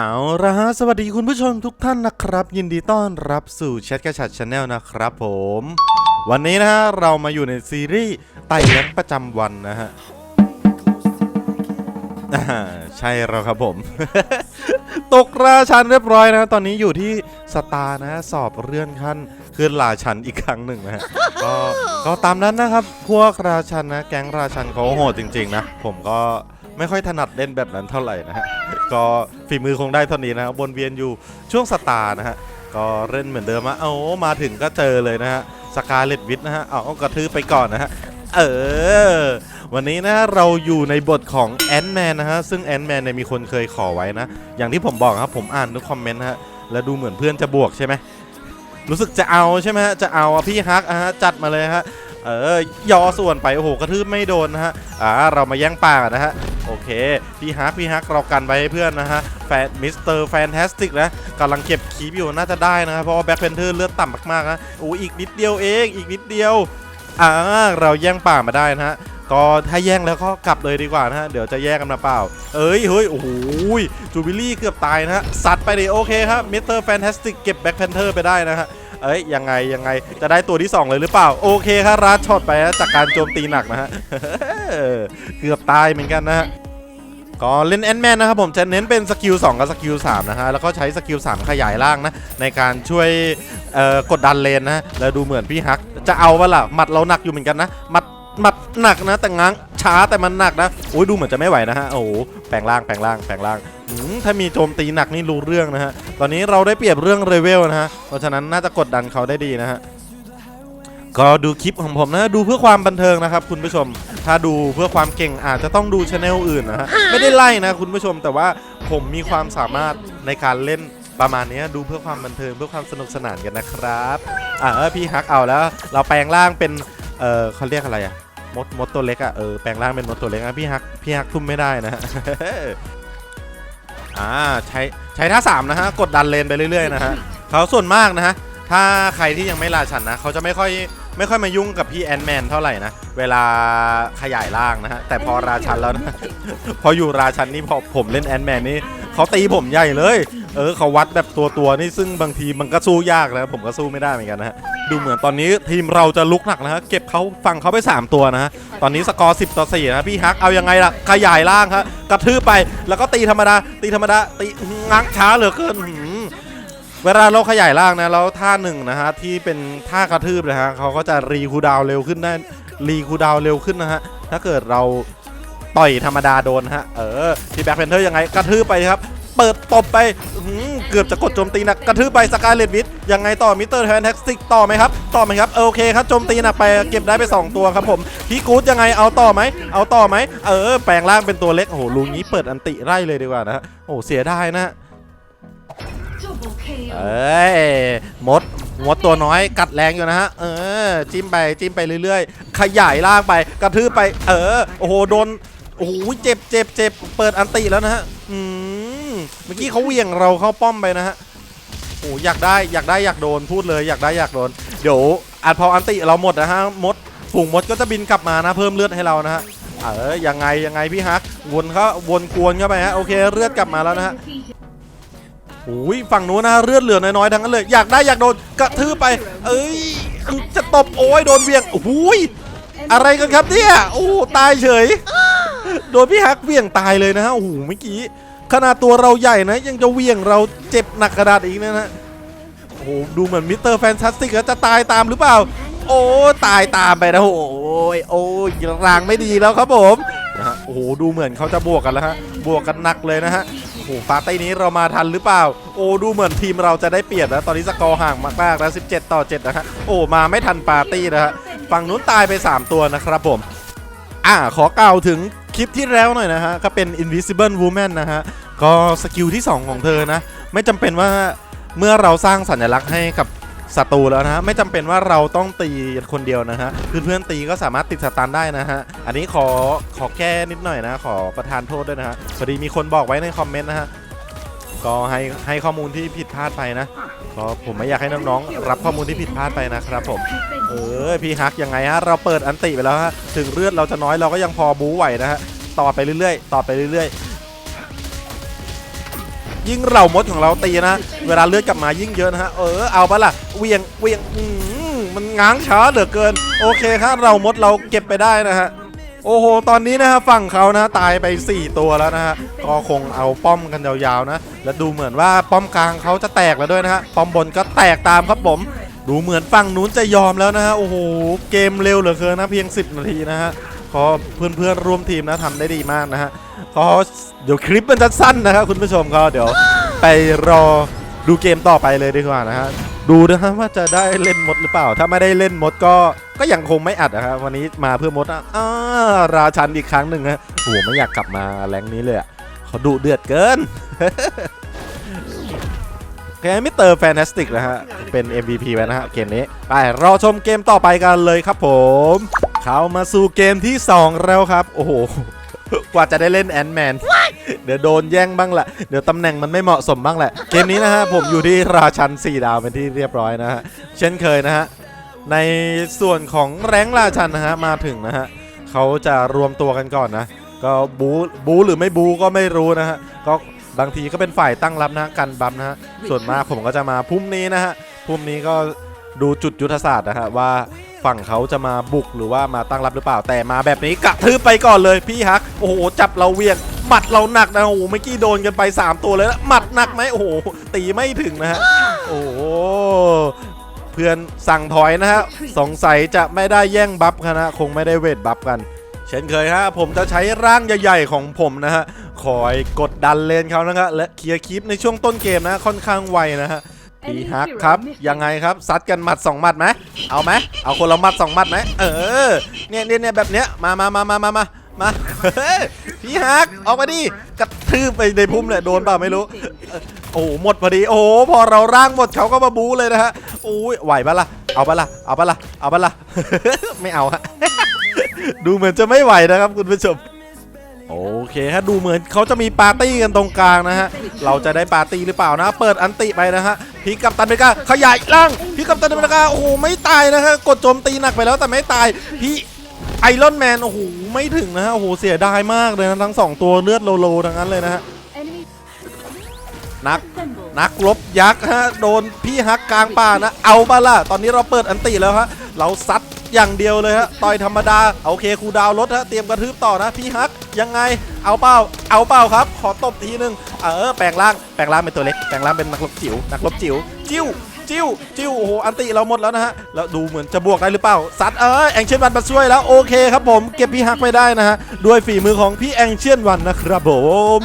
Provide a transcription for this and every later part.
เอาละฮะสวัสดีคุณผู้ชมทุกท่านนะครับ ยินดีต้อนรับสู่แชทกระชัดชาแนลนะครับผม วันนี้นะฮะเรามาอยู่ในซีรีส์ไต่ยักษ์ประจำวันนะฮะอ่าใช่แล้วครับผม ตกราชันเรียบร้อยนะ ตอนนี้อยู่ที่สตาร์นะฮะสอบเลื่อนขั้นขึ้นราชันอีกครั้งหนึ่งนะฮะก็ก็ตามนั้นนะครับ พวกราชันนะ แก๊งราชันเขาโหดจริง ๆ นะ ผมก็ ไม่ค่อยถนัดเล่นแบบนั้นเท่าไหร่นะฮะ ก็ฝีมือคงได้เท่านี้นะครับวนเวียนอยู่ช่วงสตาร์นะฮะ ก็เล่นเหมือนเดิมอะเอามาถึงก็เจอเลยนะฮะ สกาเลตวิทนะฮะ เอากระทืบไปก่อนนะฮะ เออ วันนี้นะเราอยู่ในบทของแอนแมนนะฮะ ซึ่งแอนแมนเนี่ยมีคนเคยขอไว้นะ อย่างที่ผมบอกครับผมอ่านทุกคอมเมนต์นะฮะ แล้วดูเหมือนเพื่อนจะบวกใช่ไหมรู้สึกจะเอาใช่ไหมฮะ จะเอาพี่ฮักอะฮะจัดมาเลยฮะ เออยอส่วนไปโอ้โหกระทืบไม่โดนนะฮะอ่าเรามาแย่งปากนะฮะโอเคพี่ฮักพี่ฮักเรากันไว้ให้เพื่อนนะฮะแฟนมิสเตอร์แฟนตาสติกนะกำลังเก็บคีบอยู่น่าจะได้นะครับเพราะว่าแบ็คเพนเทอร์เลือดต่ำมากๆนะโอ้อีกนิดเดียวเองอีกนิดเดียวอ่าเราแย่งป่ามาได้นะฮะก็ถ้าแย่งแล้วก็กลับเลยดีกว่านะฮะ เดี๋ยวจะแย่งกันมาเปล่า เอ้ย เฮ้ย โอ้โหจูบิลี่เกือบตายนะฮะ สัตว์ไปดิโอเคครับมิสเตอร์แฟนตาสติกเก็บแบ็คเพนเทอร์ไปได้นะฮะ เอ้ยยังไงยังไงจะได้ตัวที่ 2 เลยหรือเปล่า โอเคครับรัดช็อตไปนะจากการโจมตีหนักนะฮะเกือบตายเหมือนกันนะฮะก็เล่นแอนแมนนะครับผมจะเน้นเป็นสกิล2กับสกิล3นะฮะแล้วก็ใช้สกิล3ขยายร่างนะ ในการช่วยกดดันเลนนะแล้วดูเหมือนพี่ฮัก จะเอาวะล่ะหมัดเราหนักอยู่เหมือนกันนะหมัดหมัดหนักนะแต่ง้างช้าแต่มันหนักนะโอ้ยดูเหมือนจะไม่ไหวนะฮะโอ้โหแปลงร่างแปลงร่างแปลงร่าง ถ้ามีโจมตีหนักนี่รู้เรื่องนะฮะ ตอนนี้เราได้เปรียบเรื่องเลเวลนะฮะ เพราะฉะนั้นน่าจะกดดันเขาได้ดีนะฮะ ก็ดูคลิปของผมนะดูเพื่อความบันเทิงนะครับคุณผู้ชม ถ้าดูเพื่อความเก่งอาจจะต้องดูช anel อื่นนะฮะ ไม่ได้ไล่นะคุณผู้ชม แต่ว่าผมมีความสามารถในการเล่นประมาณนี้ดูเพื่อความบันเทิงเพื่อความสนุกสนานกันนะครับอ่าพี่ฮักเอาแล้ว เราแปลงร่างเป็นเออเขาเรียกอะไรอะมดมดตัวเล็กอะเออแปลงร่างเป็นมดตัวเล็กอะพี่ฮักพี่ฮักทุ่มไม่ได้นะฮะ อ่าใช้ใช้ท่าสามนะฮะกดดันเลนไปเรื่อยๆนะฮะเขาส่วนมากนะฮะถ้าใครที่ยังไม่ราชันนะเขาจะไม่ค่อยไม่ค่อยมายุ่งกับพี่แอนแมนเท่าไหร่นะเวลาขยายร่างนะฮะแต่พอราชันแล้วนะพออยู่ราชันนี่พอผมเล่นแอนแมนนี่เขาตีผมใหญ่เลย เออเขาวัดแบบตัวตัวนี่ซึ่งบางทีมันก็สู้ยากนะผมก็สู้ไม่ได้เหมือนกันนะฮะ ดูเหมือนตอนนี้ทีมเราจะลุกหนักนะฮะเก็บเขาฟังเขาไป 3 ตัวนะฮะตอนนี้สกอร์ 10 ต่อ4นะพี่ฮักเอายังไงล่ะขยายร่างครับกระทืบไปแล้วก็ตีธรรมดาตีธรรมดาตีงักช้าเหลือเกินเวลาเราขยายร่างนะแล้วท่าหนึ่งนะฮะที่เป็นท่ากระทืบนะฮะเขาก็จะรีคูดาวเร็วขึ้นได้รีคูดาวเร็วขึ้นนะฮะถ้าเกิดเราต่อยธรรมดาโดนฮะเออที่แบ็คเพนเทอร์ยังไงกระทืบไปครับ เปิดตบไปเกือบจะกดโจมตีหนักกระทืบไปสกายเลดวิทยังไงต่อมิสเตอร์แทนแท็กซิกต่อไหมครับต่อไหมครับโอเคครับโจมตีหนักไปเก็บได้ไป 2 ตัวครับผมพีกูดยังไงเอาต่อไหมเอาต่อไหมเออแปลงร่างเป็นตัวเล็กโอ้โหลุงนี้เปิดอันติไล่เลยดีกว่านะฮะโอ้เสียไดายนะฮะเอ้ยมดหมดตัวน้อยกัดแรงอยู่นะฮะ เออ จิ้มไปจิ้มไปเรื่อยๆ ขยายร่างไป กระทืบไป เออ โอ้โห โดน โอ้โห เจ็บเจ็บเจ็บเปิดอันติแล้วนะฮะ อืม เมื่อกี้เขาเหวี่ยงเราเข้าป้อมไปนะฮะโอ้อยากได้อยากได้อยากโดนพูดเลยอยากได้อยากโดน เดี๋ยวอัดพออันติเราหมดนะฮะมดฝูงมดก็จะบินกลับมานะ เพิ่มเลือดให้เรานะฮะเออยังไงยังไงพี่ฮักวนเขาวนกวนเข้าไปฮะโอเคเลือดกลับมาแล้วนะฮะโอ้ยฝั่งนู้นนะเลือดเหลือน้อยๆทั้งนั้นเลย อยากได้อยากโดนกระทืบไป เอ้ยจะตบโอ้ยโดนเวียงโอ้ยอะไรกันครับเนี่ยโอ้ตายเฉย โดนพี่ฮักเวียงตายเลยนะฮะโอ้โหเมื่อกี้ ขนาดตัวเราใหญ่นะ ยังจะเวียงเราเจ็บหนักกระดาษอีกนะฮะโอ้โหดูเหมือนมิสเตอร์แฟนตาสติกจะตายตามหรือเปล่า โอ้ตายตามไปนะโอ้ยโอ้ยรางไม่ดีแล้วครับผมนะฮะโอ้โหดูเหมือนเขาจะบวกกันแล้วฮะบวกกันหนักเลยนะฮะโอ้โหปาร์ตี้นี้เรามาทันหรือเปล่า โอ้ดูเหมือนทีมเราจะได้เปรียบแล้วตอนนี้สกอร์ห่างมากๆแล้ว17 ต่อ7นะฮะโอ้มาไม่ทันปาร์ตี้นะฮะฝั่งนู้นตายไป 3 ตัวนะครับผมอ่าขอกล่าวถึง ลิปที่แล้วหน่อยนะฮะก็เป็น Invisible Woman นะฮะก็สกิลที่ 2 ของเธอนะ ไม่จำเป็นว่าเมื่อเราสร้างสัญลักษณ์ให้กับศัตรูแล้วนะฮะไม่จำเป็นว่าเราต้องตีคนเดียวนะฮะเพื่อนๆตีก็สามารถติดสตันได้นะฮะอันนี้ขอขอแก้นิดหน่อยนะ ขอประทานโทษด้วยนะฮะพอดีมีคนบอกไว้ในคอมเมนต์นะฮะ ก็ให้ให้ข้อมูลที่ผิดพลาดไปนะก็ผมไม่อยากให้น้องๆ รับข้อมูลที่ผิดพลาดไปนะครับผม เออพี่ฮักยังไงฮะเราเปิดอันติไปแล้วฮะถึงเลือดเราจะน้อยเราก็ยังพอบู๊ไหวนะฮะต่อไปเรื่อยๆ ต่อไปเรื่อยๆ ยิ่งเหล่ามดของเราตีนะ เวลาเลือดกลับมายิ่งเยอะนะฮะเออเอาปะล่ะเวียงเวียงอืมมันง้างช้าเหลือเกิน โอเคครับเรามดเราเก็บไปได้นะฮะ โอ้โห ตอนนี้นะฮะฝั่งเขานะตายไป 4 ตัวแล้วนะฮะ ก็คงเอาป้อมกันยาวๆนะ และดูเหมือนว่าป้อมกลางเขาจะแตกแล้วด้วยนะฮะ ป้อมบนก็แตกตามครับผม ดูเหมือนฝั่งนู้นจะยอมแล้วนะฮะ โอ้โห เกมเร็วเหลือเกินนะเพียง 10 นาทีนะฮะก็เพื่อนๆร่วมทีมนะทำได้ดีมากนะฮะก็เดี๋ยวคลิปมันจะสั้นนะครับคุณผู้ชมก็เดี๋ยวไปรอดูเกมต่อไปเลยดีกว่านะฮะ ดูนะฮะว่าจะได้เล่นมดหรือเปล่า ถ้าไม่ได้เล่นมดก็ ก็ยังคงไม่อัดนะครับวันนี้มาเพื่อมดอะอ่าราชันอีกครั้งหนึ่งฮะโอ้โหไม่อยากกลับมาแรงนี้เลยอะเขาดุเดือดเกินแกมิเตอร์แฟนตาสติกนะฮะ เป็น MVP ไว้นะฮะ เกมนี้ ไปรอชมเกมต่อไปกันเลยครับผม เข้ามาสู่เกมที่ 2 แล้วครับ โอ้โห กว่าจะได้เล่นแอนด์แมน เดี๋ยวโดนแย่งบ้างแหละ เดี๋ยวตำแหน่งมันไม่เหมาะสมบ้างแหละ เกมนี้นะฮะ ผมอยู่ที่ราชัน 4 ดาวเป็นที่เรียบร้อยนะฮะ เช่นเคยนะฮะ ในส่วนของแรงราชันนะฮะมาถึงนะฮะเขาจะรวมตัวกันก่อนนะ ก็บูบูหรือไม่บูก็ไม่รู้นะฮะก็บางทีก็เป็นฝ่ายตั้งรับนะกันบัมนะฮะส่วนมากผมก็จะมาพุ่มนี้นะฮะพุ่มนี้ก็ดูจุดยุทธศาสตร์นะฮะว่าฝั่งเขาจะมาบุกหรือว่ามาตั้งรับหรือเปล่าแต่มาแบบนี้กะทืบไปก่อนเลยพี่ฮักโอ้โหจับเราเวียงหมัดเราหนักนะโอ้โหเมื่อกี้โดนกันไป 3 ตัวเลยนะหมัดหนักไหมโอ้โหตีไม่ถึงนะฮะโอ้โห พื่อนสั่งถอยนะฮะสงสัยจะไม่ได้แย่งบัฟกันนะคงไม่ได้เวทบัฟกัน เช่นเคยฮะผมจะใช้ร่างใหญ่ๆของผมนะฮะคอยกดดันเลนเขานะฮะและเคลียร์คลิปในช่วงต้นเกมนะค่อนข้างไวนะฮะปีฮักครับยังไงครับซัดกันหมัด2หมัดไหมเอาไหมเอาคนละหมัด2หมัดไหมเออเนี่ยเนี่ยเนี่ยแบบเนี้ยมามามามามามามาเฮ้ยพี่ฮักออกมาดิกระทืบไปในพุ่มเนี่ยโดนเปล่าไม่รู้โอ้โหหมดพอดีโอ้โหพอเราร่างหมดเขาก็มาบู๊เลยนะฮะ โอ้ยไหวปะล่ะเอาปะล่ะเอาปะล่ะเอาปะล่ะไม่เอาฮะดูเหมือนจะไม่ไหวนะครับคุณผู้ชมโอเคฮะดูเหมือนเขาจะมีปาร์ตี้กันตรงกลางนะฮะ เราจะได้ปาร์ตี้หรือเปล่านะ เปิดอันติไปนะฮะพี่กัปตันเมกาขยายร่างพี่กัปตันเมกาโอ้โหไม่ตายนะฮะกดโจมตีหนักไปแล้วแต่ไม่ตายพี่ไอรอนแมนโอ้โหไม่ถึงนะฮะโอ้โหเสียดายมากเลยนะทั้งสองตัวเลือดโลโลทั้งนั้นเลยนะฮะนัก นักรบยักษ์ฮะโดนพี่ฮักกลางป่านะ เอาปะล่ะ ตอนนี้เราเปิดอันติแล้วฮะ เราซัดอย่างเดียวเลยฮะ ต่อยธรรมดา โอเคครูดาวลดฮะ เตรียมกระทืบต่อนะ พี่ฮัก ยังไง เอาเปล่าเอาเปล่าครับ ขอตบทีนึง เออ แปลงร่าง แปลงร่างเป็นตัวเล็ก แปลงร่างเป็นนักรบจิ๋ว นักรบจิ๋ว จิ้วจิ้วจิ้วโอ้โหอันติเราหมดแล้วนะฮะแล้วดูเหมือนจะบวกได้หรือเปล่าซัดเออแองเชียนวันมาช่วยแล้วโอเคครับผม เก็บพี่ฮักไม่ได้นะฮะด้วยฝีมือของพี่แองเชียนวันนะครับผม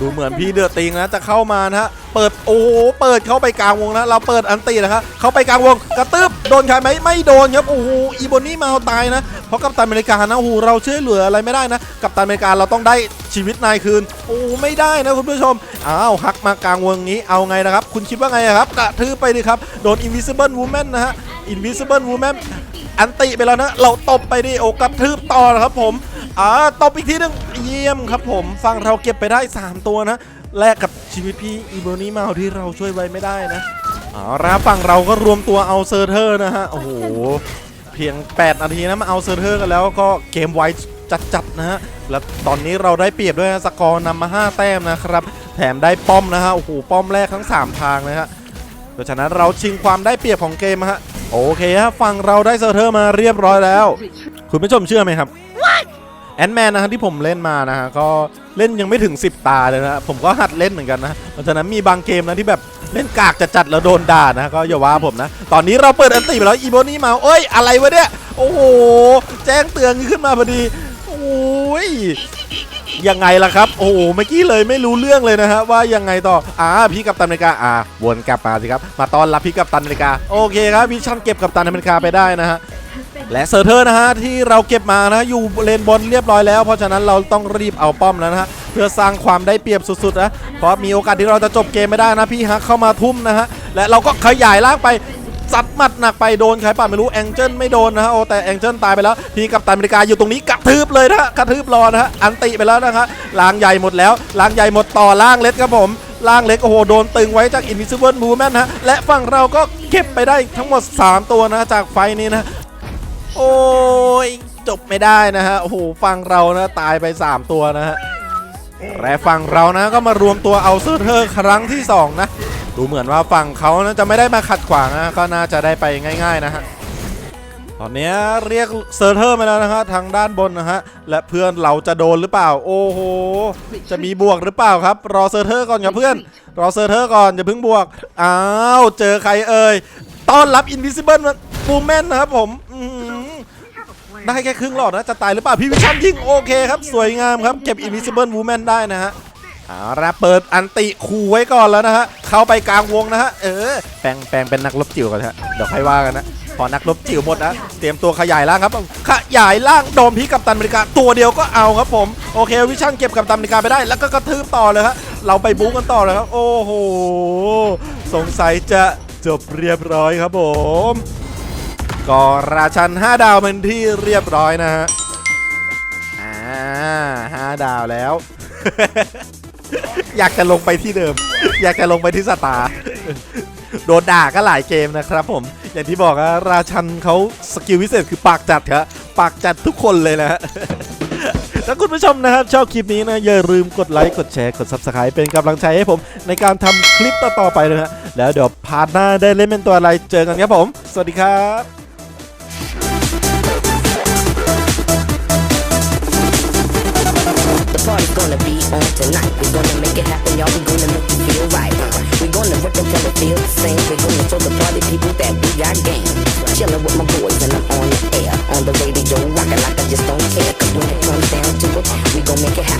ดูเหมือนพี่เดือดติงนะจะเข้ามานะฮะเปิดโอ้โหเปิดเข้าไปกลางวงนะ เราเปิดอันตีนะครับเข้าไปกลางวงกระตึบโดนใครไหมไม่โดนครับโอ้โหอีโบนี่มาเอาตายนะเพราะกัปตันอเมริกานะโอ้โหเราช่วยเหลืออะไรไม่ได้นะกัปตันอเมริกาเราต้องได้ชีวิตนายคืนโอ้ไม่ได้นะคุณผู้ชมอ้าวหักมากลางวงนี้เอาไงนะครับ คุณคิดว่าไงครับกระทืบไปดิครับโดน invisible woman นะฮะ invisible woman อันติไปแล้วนะเราตบไปดิโอกระทืบต่อนะครับผม อ่าตบอีกทีหนึงเยี่ยมครับผมฟังเราเก็บไปได้ 3 ตัวนะแลกกับชีวิตพี่อีโบนี่มาที่เราช่วยไว้ไม่ได้นะเอาละฝั่งเราก็รวมตัวเอาเซอร์เทอร์นะฮะโอ้โหเพียง 8 นาทีนะมาเอาเซอร์เทอร์กันแล้วก็เกมไวจัดๆนะฮะแล้วตอนนี้เราได้เปรียบด้วยนะสกอร์นำมา 5 แต้มนะครับ แถมได้ป้อมนะฮะโอ้โหป้อมแรกทั้ง 3 ทางนะฮะเพราะฉะนั้นเราชิงความได้เปรียบของเกมฮะโอเคฮะฝั่งเราได้เซอร์เทอร์มาเรียบร้อยแล้ว คุณผู้ชมเชื่อไหมครับ แอนแมนนะฮะที่ผมเล่นมานะฮะก็เล่นยังไม่ถึง 10 ตาเลยนะผมก็หัดเล่นเหมือนกันนะเพราะฉะนั้นมีบางเกมนะที่แบบเล่นกากจัดๆแล้วโดนด่านะก็อย่าว่าผมนะ ตอนนี้เราเปิดอันตีไปแล้วอีโบนี่มาเอ้ยอะไรวะเนี่ยโอ้โหแจ้งเตือนขึ้นมาพอดีโอ้ยยังไงล่ะครับ โอ้โหเมื่อกี้เลยไม่รู้เรื่องเลยนะฮะว่ายังไงต่ออ่าพี่กัปตันอเมริกาอ่าวนกลับมาสิครับมาตอนรับพี่กัปตันอเมริกาโอเคครับพี่ชั่นเก็บกัปตันอเมริกาไปได้นะฮะ และเซอร์เทอร์นะฮะที่เราเก็บมานะอยู่เลนบนเรียบร้อยแล้ว เพราะฉะนั้นเราต้องรีบเอาป้อมแล้วนะฮะเพื่อสร้างความได้เปรียบสุดๆนะเพราะมีโอกาสที่เราจะจบเกมไม่ได้นะพี่ฮักเข้ามาทุ่มนะฮะและเราก็ขยายล่างไปซัดหมัดหนักไปโดนใครป่ะไม่รู้แองเจิลไม่โดนนะฮะโอ้แต่แองเจิลตายไปแล้วพี่กับตันอเมริกาอยู่ตรงนี้กระทืบเลยนะฮะกระทืบรอนะฮะอันติไปแล้วนะฮะล่างใหญ่หมดแล้วล่างใหญ่หมดต่อล่างเล็กครับผมล่างเล็กโอ้โหโดนตึงไว้จาก Invisible Woman นฮะและฝั่งเราก็เก็บไปได้ทั้งหมด 3 ตัวนะจากไฟนี้นะ โอ้ยจบไม่ได้นะฮะโอ้โหฟังเรานะตายไป 3 ตัวนะฮะและฝั่งเรานะก็มารวมตัวเอาเซอร์เทอร์ครั้งที่ 2 นะ ดูเหมือนว่าฝั่งเขานะจะไม่ได้มาขัดขวางนะก็น่าจะได้ไปง่ายๆนะฮะตอนนี้เรียกเซอร์เทอร์มาแล้วนะฮะทางด้านบนนะฮะและเพื่อนเราจะโดนหรือเปล่า โอ้โหจะมีบวกหรือเปล่าครับ รอเซอร์เทอร์ก่อนครับเพื่อน รอเซอร์เทอร์ก่อนอย่าเพิ่งบวกอ้าวเจอใครเอ่ยต้อนรับ Invisible Woman นนะครับผมอื ได้แค่ครึ่งหลอดนะ จะตายหรือเปล่า พี่วิชันยิงโอเคครับ สวยงามครับ เก็บ Invisible Woman ได้นะฮะเอาละเปิดอันติขู่ไว้ก่อนแล้วนะฮะ เข้าไปกลางวงนะฮะ เออ แปลงแปลงเป็นนักรบจิ๋วกันฮะ เดี๋ยวค่อยว่ากันนะ พอนักรบจิ๋วหมดนะ เตรียมตัวขยายร่างครับ ขยายร่างโดมพี่กับตันอเมริกา ตัวเดียวก็เอาครับผม โอเค วิชั่นเก็บกับตันอเมริกาไปได้ แล้วก็กระทืบต่อเลยครับเราไปบู๊กันต่อเลยครับ โอ้โห สงสัยจะจบเรียบร้อยครับผม ก็ราชัน 5 ดาวเป็นที่เรียบร้อยนะฮะ อ่าห้าดาวแล้ว อยากจะลงไปที่เดิม อยากจะลงไปที่สตาร์โดนด่าก็หลายเกมนะครับผม อย่างที่บอกอะราชันเขาสกิลพิเศษคือปากจัดครับปากจัดทุกคนเลยนะฮะถ้าคุณผู้ชมนะครับ ชอบคลิปนี้นะ อย่าลืมกดไลค์ กดแชร์ กด Subscribe เป็นกำลังใจให้ผม ในการทำคลิปต่อๆไปนะฮะแล้วเดี๋ยวพาร์ทหน้าได้เล่นเป็นตัวอะไรเจอกันครับผม สวัสดีครับ party's gonna be on tonight. We're gonna make it happen, y'all. We're gonna make you feel right. Uh, We're gonna rip until it feels the same. We're gonna show the party people that we got game. Chilling with my boys and I'm on the air. On the radio, rocking like I just don't care. Cause when it comes down to it, we gon' make it happen.